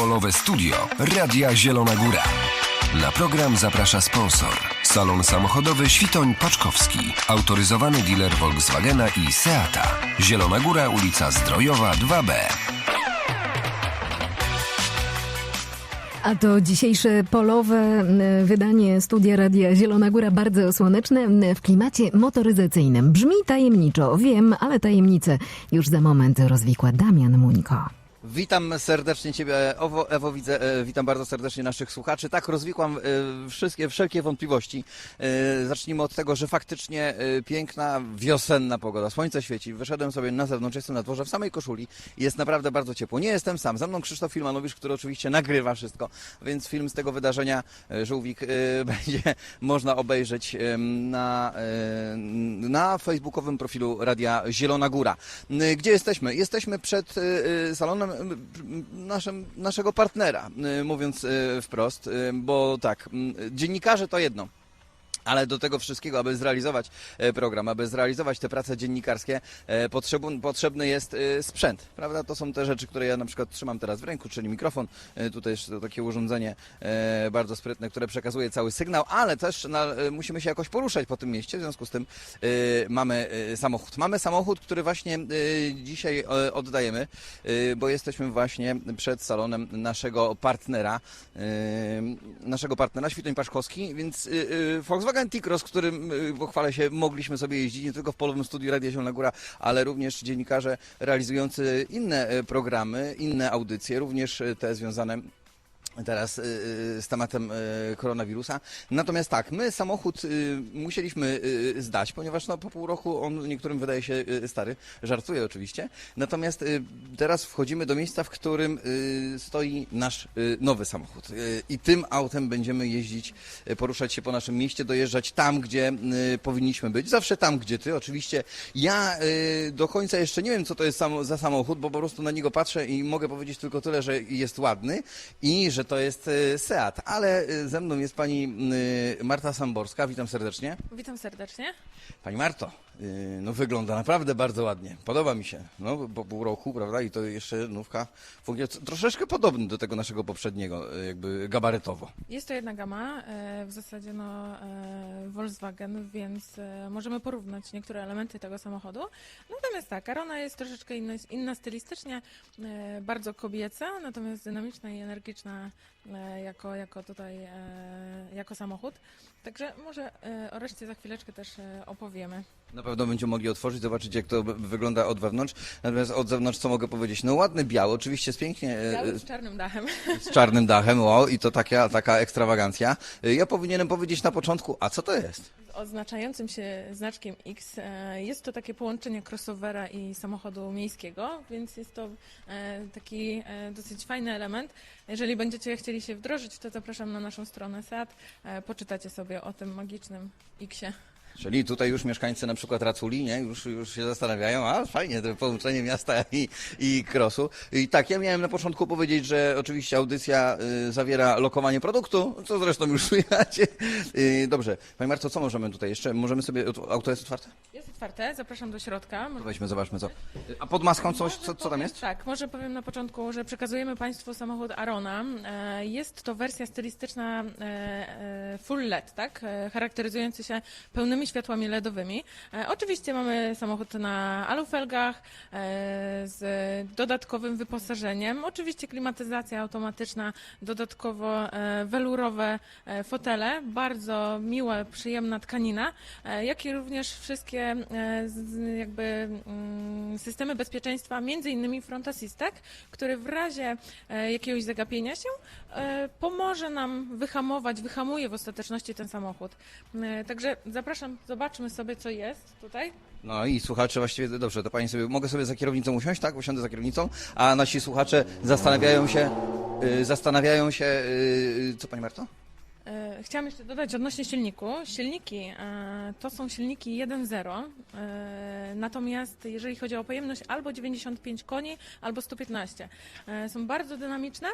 Polowe Studio Radia Zielona Góra. Na program zaprasza sponsor. Salon samochodowy Świtoń Paczkowski. Autoryzowany dealer Volkswagena i Seata. Zielona Góra, ulica Zdrojowa 2B. A to dzisiejsze polowe wydanie Studia Radia Zielona Góra bardzo słoneczne w klimacie motoryzacyjnym. Brzmi tajemniczo, wiem, ale tajemnicę już za moment rozwikła Damian Muńko. Witam serdecznie Ciebie, Ewo, Ewo widzę, e, witam bardzo serdecznie naszych słuchaczy. Tak, rozwikłam e, wszystkie, wszelkie wątpliwości. E, Zacznijmy od tego, że faktycznie piękna, wiosenna pogoda, słońce świeci. Wyszedłem sobie na zewnątrz, jestem na dworze w samej koszuli jest naprawdę bardzo ciepło. Nie jestem sam, ze mną Krzysztof Filmanowicz, który oczywiście nagrywa wszystko, więc film z tego wydarzenia Żółwik będzie można obejrzeć na, na facebookowym profilu Radia Zielona Góra. Gdzie jesteśmy? Jesteśmy przed salonem naszym, naszego partnera, e, mówiąc e, wprost, e, bo tak, dziennikarze to jedno. Ale do tego wszystkiego, aby zrealizować e, program, aby zrealizować te prace dziennikarskie, e, potrzebny jest e, sprzęt, prawda? To są te rzeczy, które ja na przykład trzymam teraz w ręku, czyli mikrofon, tutaj to takie urządzenie bardzo sprytne, które przekazuje cały sygnał, ale też musimy się jakoś poruszać po tym mieście, w związku z tym mamy samochód. Mamy samochód, który właśnie dzisiaj oddajemy, bo jesteśmy właśnie przed salonem naszego partnera, naszego partnera Świtoń Paszkowski, więc e, Volkswagen T-Cross, którym pochwalę się, mogliśmy sobie jeździć nie tylko w polowym studiu Radia Zielona Góra, ale również dziennikarze realizujący inne e, programy, inne audycje, również e, te związane teraz y, y, z tematem y, koronawirusa. Natomiast tak, my samochód musieliśmy zdać, ponieważ no, po pół roku on niektórym wydaje się stary. Żartuję oczywiście. Natomiast teraz wchodzimy do miejsca, w którym stoi nasz nowy samochód. I tym autem będziemy jeździć, poruszać się po naszym mieście, dojeżdżać tam, gdzie powinniśmy być. Zawsze tam, gdzie ty. Oczywiście ja do końca jeszcze nie wiem, co to jest za samochód, bo po prostu na niego patrzę i mogę powiedzieć tylko tyle, że jest ładny i że to jest y, Seat. Ale y, ze mną jest pani y, Marta Samborska. Witam serdecznie. Witam serdecznie. Pani Marto, no wygląda naprawdę bardzo ładnie. Podoba mi się. No, po pół roku, prawda? I to jeszcze nówka. C- troszeczkę podobny do tego naszego poprzedniego, y, jakby gabarytowo. Jest to jedna gama, e, w zasadzie no, Volkswagen, więc możemy porównać niektóre elementy tego samochodu. Natomiast tak, Arona jest troszeczkę inna, inna stylistycznie, bardzo kobieca, natomiast dynamiczna i energiczna jako, jako tutaj, jako samochód. Także może o reszcie za chwileczkę też opowiemy. Na pewno będziemy mogli otworzyć, zobaczyć jak to wygląda od wewnątrz. Natomiast od zewnątrz co mogę powiedzieć? No ładny biały, oczywiście jest pięknie e, Biały z czarnym dachem. z czarnym dachem, wow, i to taka, taka ekstrawagancja. Y, Ja powinienem powiedzieć na początku, a co to jest? Z oznaczającym się znaczkiem X. E, Jest to takie połączenie crossovera i samochodu miejskiego, więc jest to e, taki e, dosyć fajny element. Jeżeli będziecie chcieli się wdrożyć, to zapraszam na naszą stronę SEAT. E, Poczytacie sobie o tym magicznym Xie. Czyli tutaj już mieszkańcy na przykład Raculi, nie? Już, już się zastanawiają, a fajnie, to połączenie miasta i, i krosu. I tak, ja miałem na początku powiedzieć, że oczywiście audycja y, zawiera lokowanie produktu, co zresztą już słychać. Y, dobrze, Pani Marco, co możemy tutaj jeszcze? Możemy sobie, auto jest otwarte? Jest otwarte, zapraszam do środka. Może- weźmy, zobaczmy co. A pod maską coś, co, co tam jest? Tak, może powiem na początku, że przekazujemy Państwu samochód Arona. E, Jest to wersja stylistyczna e, e, full LED, tak? E, Charakteryzujący się pełnymi światłami LEDowymi. E, Oczywiście mamy samochód na alufelgach e, z dodatkowym wyposażeniem. Oczywiście klimatyzacja automatyczna, dodatkowo e, welurowe fotele, bardzo miła, przyjemna tkanina, jak i również wszystkie jakby mm, systemy bezpieczeństwa, między innymi Front Assistek, który w razie jakiegoś zagapienia się pomoże nam wyhamować, wyhamuje w ostateczności ten samochód. Także zapraszam, zobaczmy sobie co jest tutaj. No i słuchacze właściwie, dobrze, to Pani sobie, mogę sobie za kierownicą usiąść, tak? Usiądę za kierownicą, a nasi słuchacze zastanawiają się, y, zastanawiają się, y, co Pani Marto? Chciałam jeszcze dodać odnośnie silniku. Silniki e, to są silniki 1.0, e, natomiast jeżeli chodzi o pojemność albo 95 koni, albo 115. E, są bardzo dynamiczne.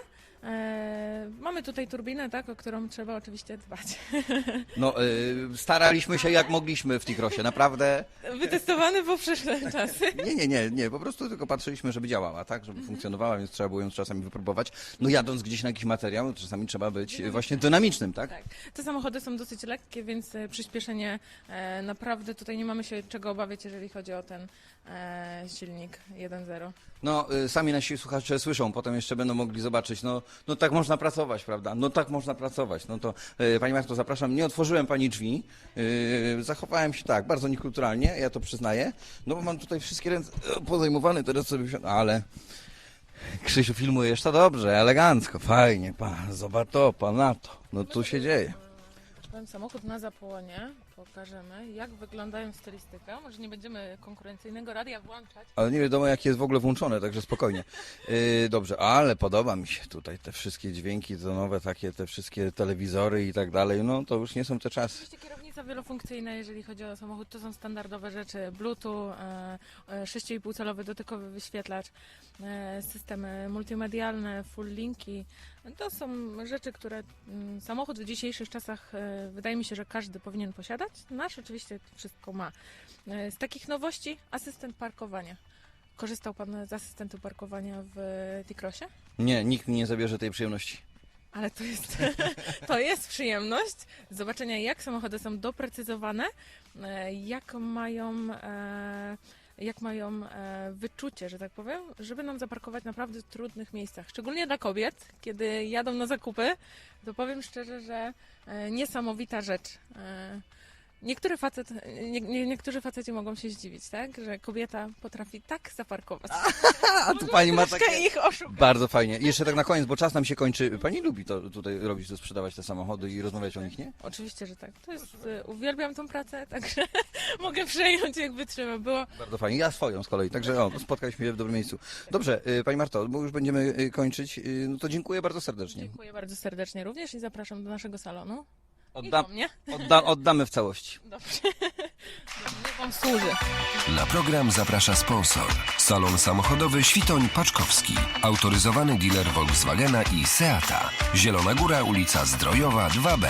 Mamy tutaj turbinę, tak, o którą trzeba oczywiście dbać. No, staraliśmy się jak mogliśmy w T-Crossie, naprawdę. Wytestowany w poprzednie czasy. Nie, nie, nie, nie, po prostu tylko patrzyliśmy, żeby działała, tak, żeby funkcjonowała, więc trzeba było ją czasami wypróbować. No jadąc gdzieś na jakiś materiał, czasami trzeba być właśnie dynamicznym, tak? Tak. Te samochody są dosyć lekkie, więc e, przyspieszenie e, naprawdę tutaj nie mamy się czego obawiać, jeżeli chodzi o ten e, silnik 1.0. No, y, sami nasi słuchacze słyszą, potem jeszcze będą mogli zobaczyć, no, no tak można pracować, prawda? No tak można pracować. No to, y, Pani Marto, zapraszam, nie otworzyłem Pani drzwi, y, zachowałem się tak, bardzo niekulturalnie, ja to przyznaję, no bo mam tutaj wszystkie ręce y, pozajmowane, teraz sobie wsiądę, ale... Krzysiu, filmujesz? To dobrze, elegancko, fajnie, pa, zobacz to, pa na to, no tu się dzieje. Ten samochód na zapłonie pokażemy, jak wyglądają stylistyka. Może nie będziemy konkurencyjnego radia włączać. Ale nie wiadomo, jakie jest w ogóle włączone, także spokojnie. Yy, dobrze, ale podoba mi się tutaj te wszystkie dźwięki, te nowe takie, te wszystkie telewizory i tak dalej. No to już nie są te czasy. Oczywiście kierownica wielofunkcyjna, jeżeli chodzi o samochód, to są standardowe rzeczy. Bluetooth, e, e, 6,5-calowy dotykowy wyświetlacz, e, systemy multimedialne, full linki. To są rzeczy, które mm, samochód w dzisiejszych czasach e, wydaje mi się, że każdy powinien posiadać. Nasz oczywiście wszystko ma. E, Z takich nowości asystent parkowania. Korzystał Pan z asystentu parkowania w T-Crossie? Nie, nikt mi nie zabierze tej przyjemności. Ale to jest, to jest przyjemność zobaczenia, jak samochody są doprecyzowane, e, jak mają, e, jak mają wyczucie, że tak powiem, żeby nam zaparkować naprawdę w trudnych miejscach. Szczególnie dla kobiet, kiedy jadą na zakupy, to powiem szczerze, że niesamowita rzecz. Niektóry facet, nie, nie, niektórzy faceci mogą się zdziwić, tak? Że kobieta potrafi tak zaparkować. A tu pani ma Troszkę takie... ich oszukać. Bardzo fajnie. Jeszcze tak na koniec, bo czas nam się kończy. Pani lubi to tutaj robić, to sprzedawać te samochody i rozmawiać o nich, nie? Oczywiście, że tak. To jest, y, uwielbiam tą pracę, także mogę przejąć jakby trzeba było. Bardzo fajnie. Ja swoją z kolei, także o, spotkaliśmy się w dobrym miejscu. Dobrze, y, Pani Marto, bo już będziemy y, kończyć, y, no to dziękuję bardzo serdecznie. Dziękuję bardzo serdecznie również i zapraszam do naszego salonu. I Oddam, do mnie. odda, oddamy w całości. Dobrze. Dobrze, wam służy. Na program zaprasza sponsor. Salon samochodowy Świtoń Paczkowski. Autoryzowany dealer Volkswagena i Seata. Zielona Góra, ulica Zdrojowa 2B.